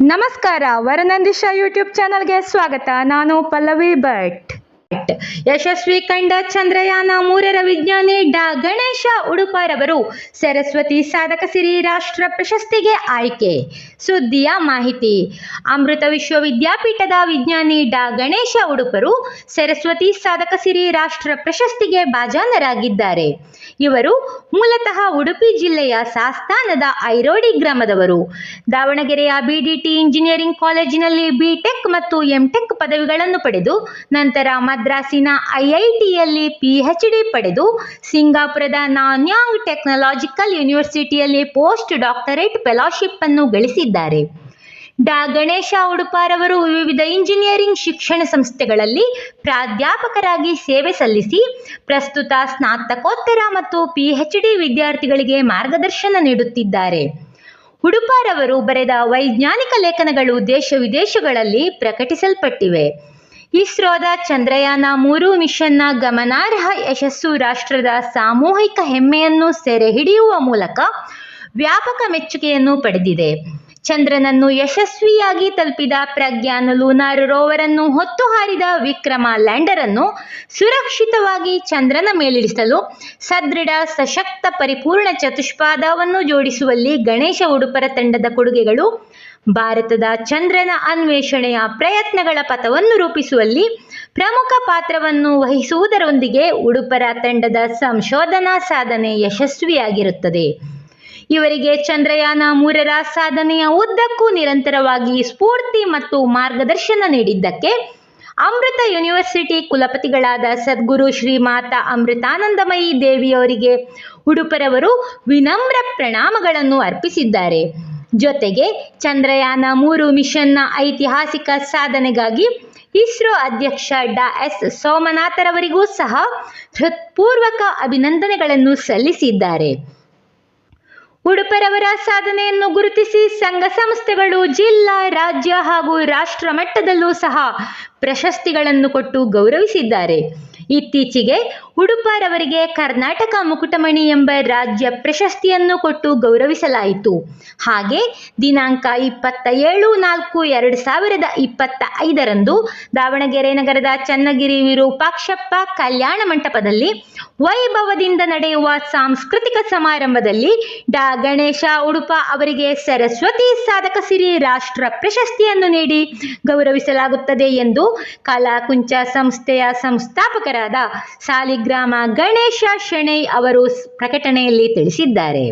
ನಮಸ್ಕಾರ ವರನಂದಿಶಾ ಯೂಟ್ಯೂಬ್ ಚಾನಲ್ಗೆ ಸ್ವಾಗತ. ನಾನು ಪಲ್ಲವಿ ಭಟ್. ಯಶಸ್ವಿ ಕಂಡ ಚಂದ್ರಯಾನ ಮೂರರ ವಿಜ್ಞಾನಿ ಡಾ. ಗಣೇಶ ಉಡುಪರವರು ಸರಸ್ವತಿ ಸಾಧಕ ಸಿರಿ ರಾಷ್ಟ್ರ ಪ್ರಶಸ್ತಿಗೆ ಆಯ್ಕೆ. ಸುದ್ದಿಯ ಮಾಹಿತಿ. ಅಮೃತ ವಿಶ್ವವಿದ್ಯಾಪೀಠದ ವಿಜ್ಞಾನಿ ಡಾ. ಗಣೇಶ ಉಡುಪರು ಸರಸ್ವತಿ ಸಾಧಕ ಸಿರಿ ರಾಷ್ಟ್ರ ಪ್ರಶಸ್ತಿಗೆ ಭಾಜನರಾಗಿದ್ದಾರೆ. ಇವರು ಮೂಲತಃ ಉಡುಪಿ ಜಿಲ್ಲೆಯ ಸಾಸ್ತಾನದ ಐರೋಡಿ ಗ್ರಾಮದವರು. ದಾವಣಗೆರೆಯ ಬಿಡಿಟಿ ಇಂಜಿನಿಯರಿಂಗ್ ಕಾಲೇಜಿನಲ್ಲಿ ಬಿಟೆಕ್ ಮತ್ತು ಎಂಟೆಕ್ ಪದವಿಗಳನ್ನು ಪಡೆದು ನಂತರ ಮದ್ರಾಸಿನ ಐಐಟಿಯಲ್ಲಿ ಪಿಎಚ್ಡಿ ಪಡೆದು ಸಿಂಗಾಪುರದ ನಾನ್ಯಾಂಗ್ ಟೆಕ್ನಾಲಜಿಕಲ್ ಯೂನಿವರ್ಸಿಟಿಯಲ್ಲಿ ಪೋಸ್ಟ್ ಡಾಕ್ಟರೇಟ್ ಫೆಲೋಶಿಪ್ ಅನ್ನು ಗಳಿಸಿದ್ದಾರೆ. ಡಾ. ಗಣೇಶ ಉಡುಪಾರವರು ವಿವಿಧ ಇಂಜಿನಿಯರಿಂಗ್ ಶಿಕ್ಷಣ ಸಂಸ್ಥೆಗಳಲ್ಲಿ ಪ್ರಾಧ್ಯಾಪಕರಾಗಿ ಸೇವೆ ಸಲ್ಲಿಸಿ, ಪ್ರಸ್ತುತ ಸ್ನಾತಕೋತ್ತರ ಮತ್ತು ಪಿಎಚ್ಡಿ ವಿದ್ಯಾರ್ಥಿಗಳಿಗೆ ಮಾರ್ಗದರ್ಶನ ನೀಡುತ್ತಿದ್ದಾರೆ. ಉಡುಪಾರವರು ಬರೆದ ವೈಜ್ಞಾನಿಕ ಲೇಖನಗಳು ದೇಶ ವಿದೇಶಗಳಲ್ಲಿ ಪ್ರಕಟಿಸಲ್ಪಟ್ಟಿವೆ. ಇಸ್ರೋದ ಚಂದ್ರಯಾನ ಮೂರು ಮಿಷನ್ನ ಗಮನಾರ್ಹ ಯಶಸ್ಸು ರಾಷ್ಟ್ರದ ಸಾಮೂಹಿಕ ಹೆಮ್ಮೆಯನ್ನು ಸೆರೆ ಹಿಡಿಯುವ ಮೂಲಕ ವ್ಯಾಪಕ ಮೆಚ್ಚುಗೆಯನ್ನು ಪಡೆದಿದೆ. ಚಂದ್ರನನ್ನು ಯಶಸ್ವಿಯಾಗಿ ತಲುಪಿದ ಪ್ರಜ್ಞಾನ ಲೂನಾರ್ ರೋವರ್ ಅನ್ನು ಹೊತ್ತು ಹಾರಿದ ವಿಕ್ರಮ ಲ್ಯಾಂಡರ್ ಅನ್ನು ಸುರಕ್ಷಿತವಾಗಿ ಚಂದ್ರನ ಮೇಲಿಳಿಸಲು ಸದೃಢ, ಸಶಕ್ತ, ಪರಿಪೂರ್ಣ ಚತುಷ್ಪಾದವನ್ನು ಜೋಡಿಸುವಲ್ಲಿ ಗಣೇಶ ಉಡುಪರ ತಂಡದ ಕೊಡುಗೆಗಳು, ಭಾರತದ ಚಂದ್ರನ ಅನ್ವೇಷಣೆಯ ಪ್ರಯತ್ನಗಳ ಪಥವನ್ನು ರೂಪಿಸುವಲ್ಲಿ ಪ್ರಮುಖ ಪಾತ್ರವನ್ನು ವಹಿಸುವುದರೊಂದಿಗೆ ಉಡುಪರ ತಂಡದ ಸಂಶೋಧನಾ ಸಾಧನೆ ಯಶಸ್ವಿಯಾಗಿರುತ್ತದೆ. ಇವರಿಗೆ ಚಂದ್ರಯಾನ ಮೂರರ ಸಾಧನೆಯ ಉದ್ದಕ್ಕೂ ನಿರಂತರವಾಗಿ ಸ್ಫೂರ್ತಿ ಮತ್ತು ಮಾರ್ಗದರ್ಶನ ನೀಡಿದ್ದಕ್ಕೆ ಅಮೃತ ಯೂನಿವರ್ಸಿಟಿ ಕುಲಪತಿಗಳಾದ ಸದ್ಗುರು ಶ್ರೀ ಮಾತಾ ಅಮೃತಾನಂದಮಯಿ ದೇವಿಯವರಿಗೆ ಉಡುಪರವರು ವಿನಮ್ರ ಪ್ರಣಾಮಗಳನ್ನು ಅರ್ಪಿಸಿದ್ದಾರೆ. ಜೊತೆಗೆ ಚಂದ್ರಯಾನ ಮೂರು ಮಿಷನ್ನ ಐತಿಹಾಸಿಕ ಸಾಧನೆಗಾಗಿ ಇಸ್ರೋ ಅಧ್ಯಕ್ಷ ಡಾ ಎಸ್ ಸೋಮನಾಥರವರಿಗೂ ಸಹ ಹೃತ್ಪೂರ್ವಕ ಅಭಿನಂದನೆಗಳನ್ನು ಸಲ್ಲಿಸಿದ್ದಾರೆ. ಉಡುಪರವರ ಸಾಧನೆಯನ್ನು ಗುರುತಿಸಿ ಸಂಘ ಸಂಸ್ಥೆಗಳು ಜಿಲ್ಲಾ ರಾಜ್ಯ ಹಾಗೂ ರಾಷ್ಟ್ರ ಮಟ್ಟದಲ್ಲೂ ಸಹ ಪ್ರಶಸ್ತಿಗಳನ್ನು ಕೊಟ್ಟು ಗೌರವಿಸಿದ್ದಾರೆ. ಇತ್ತೀಚೆಗೆ ಉಡುಪಾರವರಿಗೆ ಕರ್ನಾಟಕ ಮುಕುಟಮಣಿ ಎಂಬ ರಾಜ್ಯ ಪ್ರಶಸ್ತಿಯನ್ನು ಕೊಟ್ಟು ಗೌರವಿಸಲಾಯಿತು. ಹಾಗೆ ದಿನಾಂಕ ಇಪ್ಪತ್ತ ಏಳು ನಾಲ್ಕು ಎರಡು ಸಾವಿರದ ಇಪ್ಪತ್ತ ಐದರಂದು ದಾವಣಗೆರೆ ನಗರದ ಚನ್ನಗಿರಿ ವಿರೂಪಾಕ್ಷಪ್ಪ ಕಲ್ಯಾಣ ಮಂಟಪದಲ್ಲಿ ವೈಭವದಿಂದ ನಡೆಯುವ ಸಾಂಸ್ಕೃತಿಕ ಸಮಾರಂಭದಲ್ಲಿ ಡಾ. ಗಣೇಶ ಉಡುಪ ಅವರಿಗೆ ಸರಸ್ವತಿ ಸಾಧಕ ಸಿರಿ ರಾಷ್ಟ್ರ ಪ್ರಶಸ್ತಿಯನ್ನು ನೀಡಿ ಗೌರವಿಸಲಾಗುತ್ತದೆ ಎಂದು ಕಲಾಕುಂಚ ಸಂಸ್ಥೆಯ ಸಂಸ್ಥಾಪಕರಾದ ಸಾಲಿಗ್ರಾಮ ಗಣೇಶ ಶೆಣೈ ಅವರು ಪ್ರಕಟಣೆಯಲ್ಲಿ ತಿಳಿಸಿದ್ದಾರೆ.